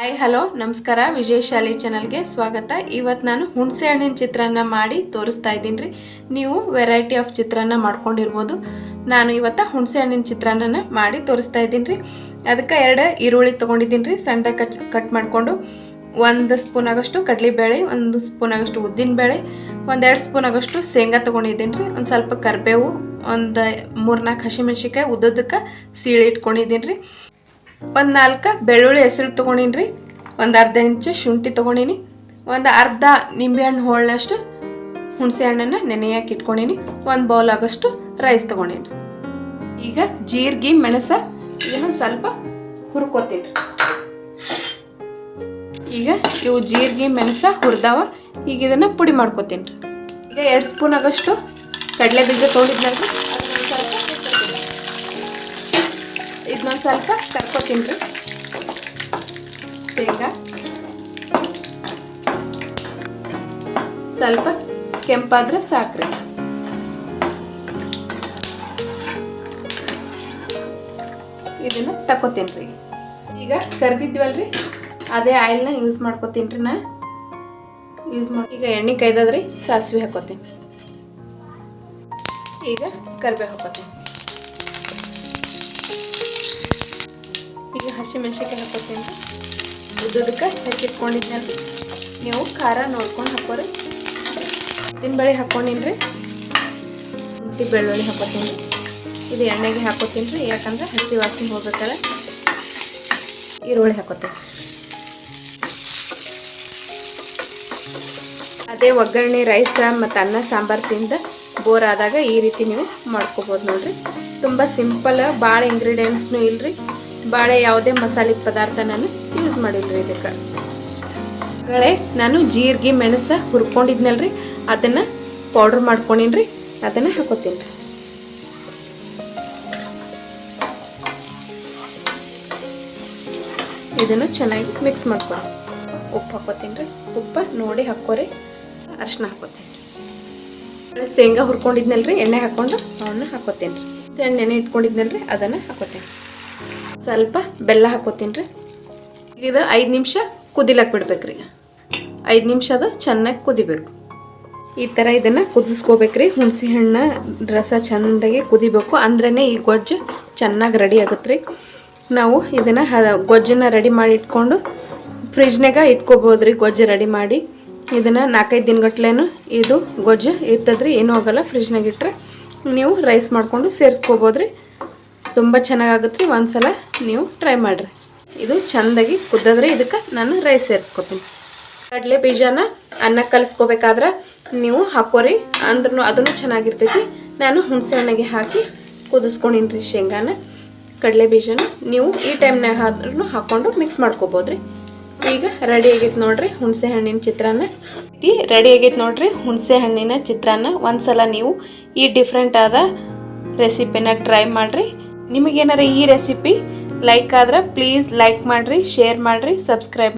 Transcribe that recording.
Hi hello ನಮಸ್ಕಾರ. ವಿಜಯಶಾಲಿ ಚಾನಲ್ಗೆ ಸ್ವಾಗತ. ಇವತ್ತು ನಾನು ಹುಣಸೆ ಹಣ್ಣಿನ ಚಿತ್ರಾನ್ನ ಮಾಡಿ ತೋರಿಸ್ತಾ ಇದ್ದೀನಿ ರೀ. ನೀವು ವೆರೈಟಿ ಆಫ್ ಚಿತ್ರಾನ್ನ ಮಾಡ್ಕೊಂಡಿರ್ಬೋದು. ನಾನು ಇವತ್ತು ಹುಣಸೆ ಹಣ್ಣಿನ ಚಿತ್ರಾನ್ನ ಮಾಡಿ ತೋರಿಸ್ತಾ ಇದ್ದೀನಿ ರೀ. ಅದಕ್ಕೆ ಎರಡು ಈರುಳ್ಳಿ ತೊಗೊಂಡಿದ್ದೀನಿ ರೀ. ಸಣ್ಣದ ಕಟ್ ಕಟ್ ಮಾಡಿಕೊಂಡು ಒಂದು ಸ್ಪೂನ್ ಆಗಷ್ಟು ಕಡಲೆಬೇಳೆ, ಒಂದು ಸ್ಪೂನ್ ಆಗಷ್ಟು ಉದ್ದಿನಬೇಳೆ, ಒಂದೆರಡು ಸ್ಪೂನ್ ಆಗೋಷ್ಟು ಶೇಂಗಾ ತೊಗೊಂಡಿದ್ದೀನಿ ರೀ. ಒಂದು ಸ್ವಲ್ಪ ಕರಿಬೇವು, ಒಂದು ಮೂರ್ನಾಲ್ಕು ಹಸಿಮೆಣ್ಸಿಕಾಯಿ ಉದ್ದದಕ್ಕೆ ಸೀಳಿ ಇಟ್ಕೊಂಡಿದ್ದೀನಿ ರೀ. ಒಂದು ನಾಲ್ಕು ಬೆಳ್ಳುಳ್ಳಿ ಹೆಸರು ತೊಗೊಂಡಿನಿ ಒಂದು ಅರ್ಧ ಇಂಚು ಶುಂಠಿ ತೊಗೊಂಡಿನಿ. ಒಂದು ಅರ್ಧ ನಿಂಬೆಹಣ್ಣು ಹೋಳಿನಷ್ಟು ಹುಣಸೆ ಹಣ್ಣನ್ನು ನೆನೆಯಾಕಿ ಇಟ್ಕೊಂಡಿನಿ. ಒಂದು ಬೌಲ್ ಆಗೋಷ್ಟು ರೈಸ್ ತೊಗೊಂಡಿನಿ ಈಗ ಜೀರಿಗೆ, ಮೆಣಸ ಇದನ್ನು ಸ್ವಲ್ಪ ಹುರ್ಕೋತೀನಿ ಈಗ ಇವು ಜೀರಿಗೆ, ಮೆಣಸ ಹುರಿದಾವ. ಈಗ ಇದನ್ನು ಪುಡಿ ಮಾಡ್ಕೋತೀನಿ ಈಗ ಎರಡು ಸ್ಪೂನ್ ಆಗೋಷ್ಟು ಕಡಲೆ ಬೀಜ ತೊಗೊಂಡಿದ್ನಲ್ರಿ. ಇದನ್ನೊಂದು ಸ್ವಲ್ಪ ಕರ್ಕೋತೀನಿ ರೀ. ಶೇಂಗಾ. ಸ್ವಲ್ಪ ಕೆಂಪಾದ್ರೆ ಸಾಕ್ರಿ. ಇದನ್ನ ತಕೋತೀನಿ ರೀ. ಈಗ ಕರ್ದಿದ್ವಲ್ರಿ, ಅದೇ ಆಯಿಲ್ನ ಯೂಸ್ ಮಾಡ್ಕೋತೀನಿ ರೀ ನಾ. ಯೂಸ್ ಮಾಡಿ ಈಗ ಎಣ್ಣೆ ಕೈದದ್ರಿ ಸಾಸಿವೆ ಹಾಕೋತೀನಿ. ಈಗ ಕರಿಬೇವು ಹಾಕೋತೀನಿ. ಈಗ ಹಸಿಮೆಣ್ಸಿನ್ಕಾಯಿ ಹಾಕೋತೀನಿ. ಉದ್ದುದಕ್ಕೆ ಹೆಚ್ಚಿಟ್ಕೊಂಡಿದ್ನಲ್ರಿ ನೀವು ಖಾರ ನೋಡ್ಕೊಂಡು ಹಾಕೋರಿ. ಉದ್ದಿನ ಬಳಿ ಹಾಕೊಂಡಿನಿ ರೀ ಶುಂಠಿ ಬೆಳ್ಳುಳ್ಳಿ ಹಾಕೋತೀನಿ. ಇದು ಎಣ್ಣೆಗೆ ಹಾಕೋತೀನಿ ರೀ ಯಾಕಂದ್ರೆ ಹಸಿ ವಾಸನೆ ಹೋಗ್ಬೇಕಲ್ಲ ಈರುಳ್ಳಿ ಹಾಕೋತೀನಿ. ಅದೇ ಒಗ್ಗರಣೆ, ರೈಸ್ ಮತ್ತು ಅನ್ನ ಸಾಂಬಾರು ತಿಂದ ಬೋರ್ ಆದಾಗ ಈ ರೀತಿ ನೀವು ಮಾಡ್ಕೋಬೋದು ನೋಡಿರಿ. ತುಂಬ ಸಿಂಪಲ್ ಭಾಳ ಇಂಗ್ರೀಡಿಯೆಂಟ್ಸ್ನೂ ಇಲ್ರಿ. ಭಾಳ ಯಾವುದೇ ಮಸಾಲೆ ಪದಾರ್ಥ ನಾನು ಯೂಸ್ ಮಾಡಿಲ್ರಿ ಇದಕ್ಕೆ. ಕಳೆ ನಾನು ಜೀರಿಗೆ, ಮೆಣಸ ಹುರ್ಕೊಂಡಿದ್ನಲ್ರಿ, ಅದನ್ನು ಪೌಡ್ರ್ ಮಾಡ್ಕೊಂಡಿನ್ರಿ, ಅದನ್ನು ಹಾಕೋತೀನಿ. ರೀ ಇದನ್ನು ಚೆನ್ನಾಗಿ ಮಿಕ್ಸ್ ಮಾಡ್ಕೊಳ್ಳಿ. ಉಪ್ಪು ಹಾಕೋತೀನಿ ರೀ ಉಪ್ಪು ನೋಡಿ ಹಾಕೋರಿ. ಅರಶಿನ ಹಾಕೋತೀನಿ. ಶೇಂಗಾ ಹುರ್ಕೊಂಡಿದ್ನಲ್ರಿ, ಎಣ್ಣೆ ಹಾಕ್ಕೊಂಡು ಅವನ್ನ ಹಾಕೋತೀನಿ ರೀ ಸಣ್ಣ ಎಣ್ಣೆ ಇಟ್ಕೊಂಡಿದ್ನಲ್ರಿ, ಅದನ್ನು ಹಾಕೋತೀನಿ. ಸ್ವಲ್ಪ ಬೆಲ್ಲ ಹಾಕೋತೀನಿ ರೀ. ಇದು ಐದು ನಿಮಿಷ ಕುದಿಲಕ್ಕೆ ಬಿಡ್ಬೇಕ್ರಿ. ಐದು ನಿಮಿಷ ಅದು ಚೆನ್ನಾಗಿ ಕುದಿಬೇಕು. ಈ ಥರ ಇದನ್ನು ಕುದಿಸ್ಕೋಬೇಕ್ರಿ. ಹುಣಸೆ ಹಣ್ಣು ರಸ ಚೆಂದಾಗಿ ಕುದಿಬೇಕು. ಅಂದ್ರೇ ಈ ಗೊಜ್ಜು ಚೆನ್ನಾಗಿ ರೆಡಿ ಆಗುತ್ತೆ ರೀ ನಾವು ಇದನ್ನು ಗೊಜ್ಜನ್ನು ರೆಡಿ ಮಾಡಿ ಇಟ್ಕೊಂಡು ಫ್ರಿಜ್ನಾಗ ಇಟ್ಕೋಬೋದು ರೀ ಗೊಜ್ಜು ರೆಡಿ ಮಾಡಿ. ಇದನ್ನು ನಾಲ್ಕೈದು ದಿನಗಟ್ಲೆನೂ ಇದು ಗೊಜ್ಜು ಇರ್ತದ್ರಿ. ಏನೂ ಆಗೋಲ್ಲ. ಫ್ರಿಜ್ನಾಗ ಇಟ್ಟರೆ ನೀವು ರೈಸ್ ಮಾಡಿಕೊಂಡು ಸೇರಿಸ್ಕೋಬೋದು ರೀ ತುಂಬ ಚೆನ್ನಾಗಾಗುತ್ತೆ. ರೀ ಒಂದು ಸಲ ನೀವು ಟ್ರೈ ಮಾಡಿರಿ. ಇದು ಚೆಂದಾಗಿ ಕುದ್ದಾದ್ರೆ ಇದಕ್ಕೆ ನಾನು ರೈಸ್ ಸೇರಿಸ್ಕೊತೀನಿ. ಕಡಲೆ ಬೀಜನ ಅನ್ನ ಕಲಿಸ್ಕೋಬೇಕಾದ್ರೆ ನೀವು ಹಾಕೋರಿ ಅಂದ್ರೂ ಅದನ್ನು ಚೆನ್ನಾಗಿರ್ತೈತಿ. ನಾನು ಹುಣಸೆ ಹಣ್ಣಿಗೆ ಹಾಕಿ ಕುದಿಸ್ಕೊಂಡಿನ್ರಿ ಶೇಂಗಾನ. ಕಡಲೆ ಬೀಜನ ನೀವು ಈ ಟೈಮ್ನಾಗ ಆದ್ರೂ ಹಾಕ್ಕೊಂಡು ಮಿಕ್ಸ್ ಮಾಡ್ಕೋಬೋದ್ರಿ. ಈಗ ರೆಡಿ ಆಗೈತೆ ನೋಡ್ರಿ ಹುಣಸೆ ಹಣ್ಣಿನ ಚಿತ್ರಾನ್ನ. ರೆಡಿ ಆಗೈತೆ ನೋಡ್ರಿ ಹುಣಸೆ ಹಣ್ಣಿನ ಚಿತ್ರಾನ್ನ. ಒಂದ್ಸಲ ನೀವು ಈ ಡಿಫ್ರೆಂಟ್ ಆದ ರೆಸಿಪಿನ ಟ್ರೈ ಮಾಡಿರಿ. ನಿಮಗೇನಾರ ಈ ರೆಸಿಪಿ ಲೈಕ್ ಆದ್ರೆ ಪ್ಲೀಸ್ ಲೈಕ್ ಮಾಡಿರಿ ಶೇರ್ ಮಾಡಿರಿ ಸಬ್ಸ್ಕ್ರೈಬ್